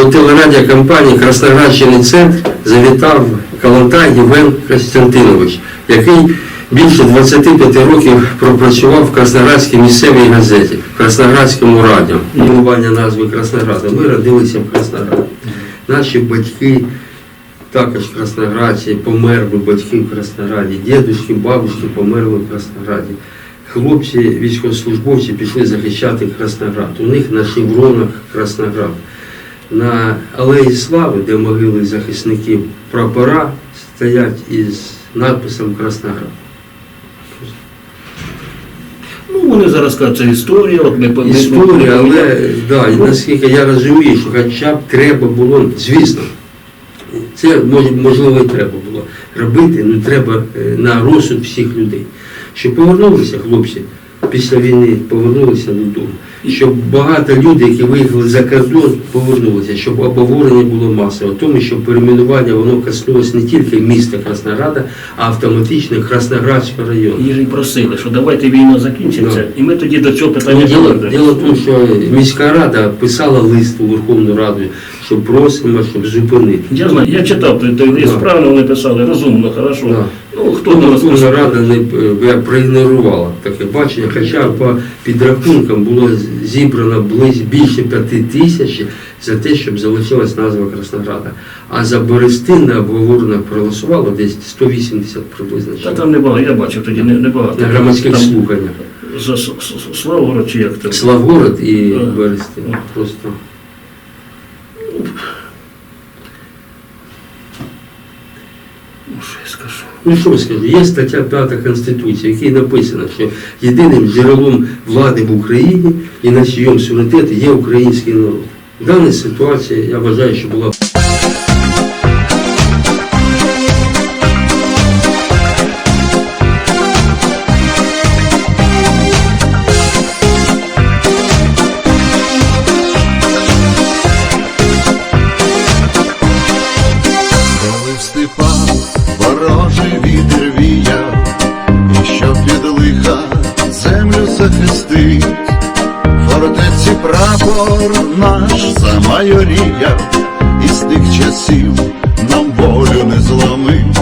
до телерадіокомпанії Красноградщини Центр завітав Калантай Євген Костянтинович, який більше 25 років пропрацював в Красноградській місцевій газеті, в Красноградському радіо. Іменування назви Краснограда. Ми родилися в Краснограді. Наші батьки також в Краснограді, померли батьки в Краснограді, дідушки, бабушки померли в Краснограді. Хлопці, військовослужбовці пішли захищати Красноград. У них на шевронах Красноград. На Алеї Слави, де могили захисників, прапора стоять із надписом Красноград. Ну, вони зараз кажуть, це історія, от ми Історія, але да, і наскільки я розумію, що хоча б треба було, звісно, це можливо і треба було робити, ну треба е, на розсуд всіх людей. Щоб повернулися хлопці після війни, повернулися додому. Щоб багато людей, які виїхали за кордон, повернулися, щоб обговорення було масове. Тому що перейменування воно коснулося не тільки міста Краснограда, а автоматично Красноградського району. Їх й просили, що давайте війна закінчиться, і ми тоді до цього питання Ну, діло, діло в тому, що міська рада писала лист у Верховну Раду, що просимо, щоб зупинити. Я знаю, я читав той, лист, правильно вони писали, розумно, хорошо. Ну, хто не Верховна? Рада не е, проігнорувала таке бачення, хоча по підрахункам було зібрано близько більше п'яти тисяч за те, щоб залишилась назва Краснограда. А за Берестин на обговореннях проголосувало десь 180 приблизно. Та там небагато, я бачив тоді не- небагато. на громадських Там слуханнях. За Славгород чи як там? Славгород і Да. Берестин. Просто. Ну, що я скажу? Ну що скажу, є стаття 5 Конституції, в якій написано, що єдиним джерелом влади в Україні і на чийому суверенітету є український народ. В даній ситуації я вважаю, що була прапор наш замайоріяв, і з тих часів нам волю не зломить.